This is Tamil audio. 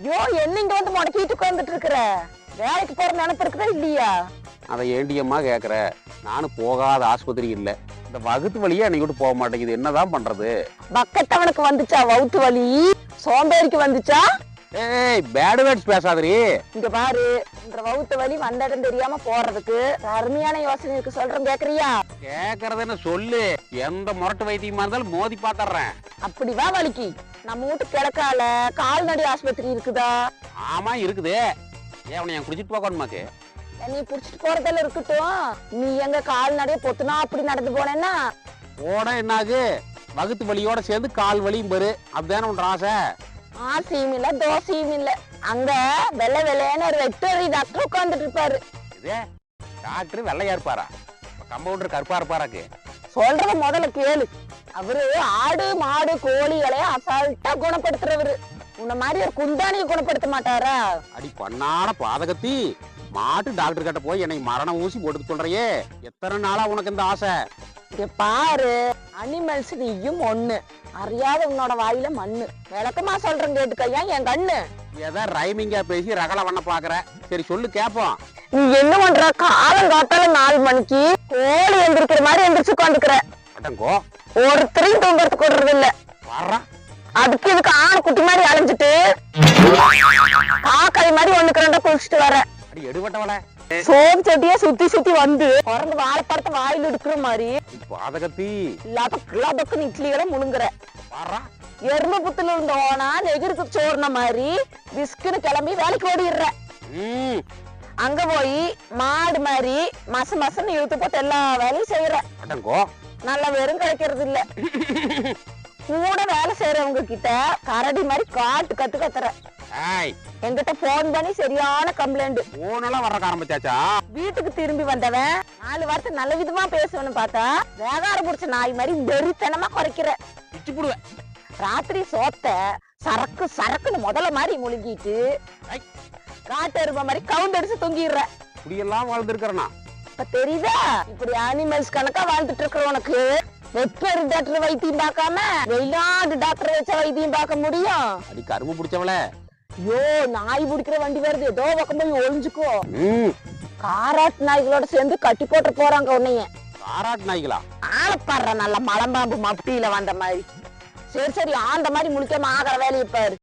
ஐயோ என்ன இங்க வந்து முடக்கிட்டு உட்கார்ந்துட்டு இருக்கிற? வேலைக்கு போற நினைப்பு இருக்குதா இல்லையா? அதை ஏண்டியம்மா கேட்குற நானும் போகாத ஆஸ்பத்திரி இல்லை. இந்த வகுத்து வழியே என்னை விட்டு போக மாட்டேங்குது. என்னதான் பண்றது? பக்கத்தவனுக்கு வந்துச்சா? வவுத்து வலி சோம்பேறிக்கு வந்துச்சா? ஏய் பேட் வேர்ட்ஸ் பேசாதரி இங்க பாரு. இந்த வவுத்து வலி வந்த இடம் தெரியாம போறதுக்கு அருமையான யோசனை இருக்கு. சொல்றேன் கேக்குறியா? கேட்கறது என்ன சொல்லு. எந்த முரட்டு வைத்தியமா இருந்தாலும் மோதி பாத்துறேன். அப்படி வா வலிக்கு நம்ம வீட்டு கிழக்கால கால்நடை ஆஸ்பத்திரி இருக்குதா? ஆமா இருக்குது. ஏன் உன்னை என் குடிச்சிட்டு போகணுமாக்கு? நீ புடிச்சிட்டு போறதெல்லாம் இருக்கட்டும். நீ எங்க கால்நடைய பொத்துனா அப்படி நடந்து போனேன்னா? போட என்னாகு? வகுத்து வலியோட சேர்ந்து கால் வலியும் பெரு. அப்படிதானே உன் ஆசை. ஆசையும் இல்ல தோசையும் இல்ல. அங்க வெள்ளை வெள்ளையான ஒரு வெட்டரி டாக்டர் உட்கார்ந்துட்டு இருப்பாரு. இதே டாக்டர் வெள்ளையா இருப்பாரா? கம்பவுண்டர் கருப்பா இருப்பாராக்கு. சொல்றத முதல்ல கேளு. அவரு ஆடு மாடு கோழிகளை அசால்ட்டா குணப்படுத்துறவரு. உன்ன மாதிரி ஒரு குந்தானியை குணப்படுத்த மாட்டாரா? அடி பண்ணாட பாதகத்தி. மாட்டு டாக்டர் கிட்ட போய் என்னை மரண ஊசி போட்டு சொல்றியே. எத்தனை நாளா உனக்கு இந்த ஆசை? இங்க பாரு அனிமல்ஸ் நீயும் ஒண்ணு. அறியாத உன்னோட வாயில மண்ணு. விளக்கமா சொல்றேன் கேட்டுக்கையா என் கண்ணு? ஏதோ ரைமிங்கா பேசி ரகலை பண்ண பாக்குற சரி சொல்லு கேப்போம். நீ என்ன பண்ற? காலம் காத்தால நாலு மணிக்கு கோழி எந்திரிக்கிற மாதிரி எந்திரிச்சு உட்காந்துக்கிற அடங்கோ. ஒருத்தரையும் தூங்குறதுக்கு விடுறது இல்ல. அதுக்கு இதுக்கு ஆண் குட்டி மாதிரி அலைஞ்சிட்டு காக்காய் மாதிரி ஒண்ணுக்கு ரெண்டா குளிச்சுட்டு வர. எடுபட்டவள சோப்பு சட்டியா சுத்தி சுத்தி வந்து பிறந்து வாழைப்பழத்தை வாயில எடுக்கிற மாதிரி பாதகத்தி. லபக் லபக்குன்னு இட்லிகளை முழுங்குற. எறும்பு புத்துல இருந்த ஓனா நெகிருக்கு சோறுன மாதிரி விஸ்குன்னு கிளம்பி வேலைக்கு ஓடிடுற. அங்க போய் மாடு மாதிரி மச மசன்னு இழுத்து போட்டு எல்லா வேலையும் செய்யற நல்ல வெறும் கிடைக்கிறது இல்ல. கூட வேலை செய்யறவங்க கிட்ட கரடி மாதிரி காட்டு கத்து கத்துற. என்கிட்ட போன் பண்ணி சரியான கம்ப்ளைண்ட் போனெல்லாம் வர்றக்க ஆரம்பிச்சாச்சா? வீட்டுக்கு திரும்பி வந்தவன் நாலு வார்த்தை நல்ல விதமா பேசுவேன்னு பார்த்தா வேகாரம் புடிச்ச நாய் மாதிரி வெறித்தனமா குறைக்கிற. புடுவேன் ராத்திரி சோத்த சரக்கு சரக்குன்னு முதல்ல மாதிரி முழுங்கிட்டு. காட்டு எருமை மாதிரி கவுந்தடிச்சு தொங்கிடுற. இப்படியெல்லாம் வாழ்ந்துருக்கிறனா இப்ப தெரியுதா? இப்படி அனிமல்ஸ் கணக்கா வாழ்ந்துட்டு இருக்கிற உனக்கு. வெப்பரி டாக்டர் வைத்தியம் பார்க்காம வெளிநாடு டாக்டர் வச்ச வைத்தியம் பார்க்க முடியும். அடி கரும்பு பிடிச்சவள. ஐயோ நாய் பிடிக்கிற வண்டி வருது. ஏதோ பக்கம் போய் ஒளிஞ்சுக்கோ. காராட் நாய்களோட சேர்ந்து கட்டி போட்டு போறாங்க உன்னைய. பாராட்டு நாய்களா? ஆளப்படுற நல்ல மலம்பாம்பு மப்டியில வந்த மாதிரி. சரி சரி ஆந்த மாதிரி முழிக்காம ஆகிற வேலையை பாரு.